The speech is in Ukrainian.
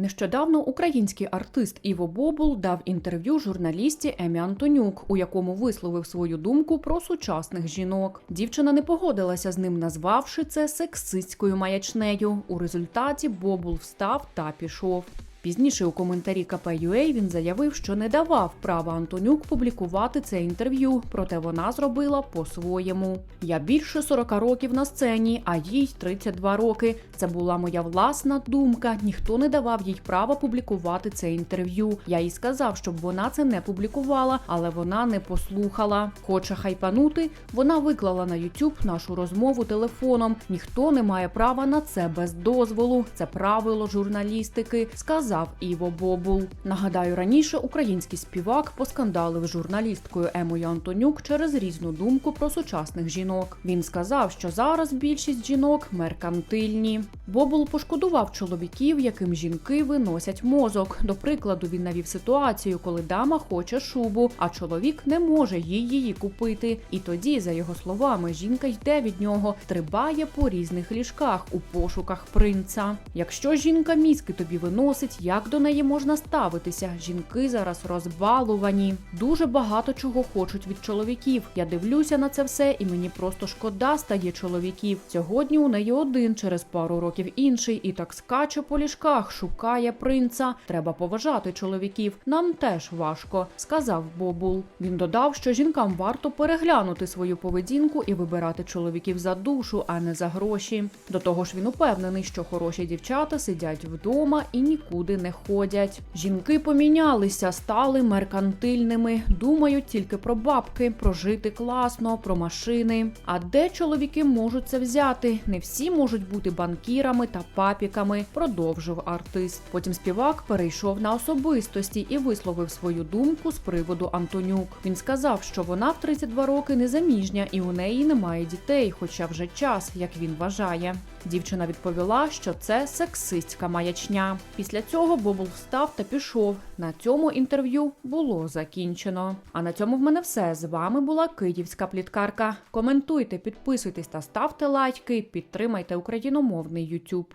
Нещодавно український артист Іво Бобул дав інтерв'ю журналісті Емі Антонюк, у якому висловив свою думку про сучасних жінок. Дівчина не погодилася з ним, назвавши це сексистською маячнею. У результаті Бобул встав та пішов. Пізніше у коментарі КП.UA він заявив, що не давав права Антонюк публікувати це інтерв'ю, проте вона зробила по-своєму. Я більше 40 років на сцені, а їй 32 роки. Це була моя власна думка. Ніхто не давав їй права публікувати це інтерв'ю. Я їй сказав, щоб вона це не публікувала, але вона не послухала. Хоче хайпанути. Вона виклала на YouTube нашу розмову телефоном. Ніхто не має права на це без дозволу. Це правило журналістики. Сказав Іво Бобул. Нагадаю, раніше український співак поскандалив журналісткою Емою Антонюк через різну думку про сучасних жінок. Він сказав, що зараз більшість жінок меркантильні. Бобул пошкодував чоловіків, яким жінки виносять мозок. До прикладу, він навів ситуацію, коли дама хоче шубу, а чоловік не може їй її купити. І тоді, за його словами, жінка йде від нього, стрибає по різних ліжках у пошуках принца. Якщо жінка мізки тобі виносить, як до неї можна ставитися? Жінки зараз розбалувані, дуже багато чого хочуть від чоловіків. Я дивлюся на це все, і мені просто шкода стає чоловіків. Сьогодні у неї один, через пару років інший, і так скаче по ліжках, шукає принца. Треба поважати чоловіків. Нам теж важко, сказав Бобул. Він додав, що жінкам варто переглянути свою поведінку і вибирати чоловіків за душу, а не за гроші. До того ж, він упевнений, що хороші дівчата сидять вдома і нікуди не ходять. Жінки помінялися, стали меркантильними, думають тільки про бабки, про жити класно, про машини. А де чоловіки можуть це взяти? Не всі можуть бути банкірами та папіками, продовжив артист. Потім співак перейшов на особистості і висловив свою думку з приводу Антонюк. Він сказав, що вона в 32 роки незаміжня і у неї немає дітей, хоча вже час, як він вважає. Дівчина відповіла, що це сексистська маячня. Після цього Бобул встав та пішов. На цьому інтерв'ю було закінчено. А на цьому в мене все. З вами була Київська пліткарка. Коментуйте, підписуйтесь та ставте лайки. Підтримайте україномовний YouTube.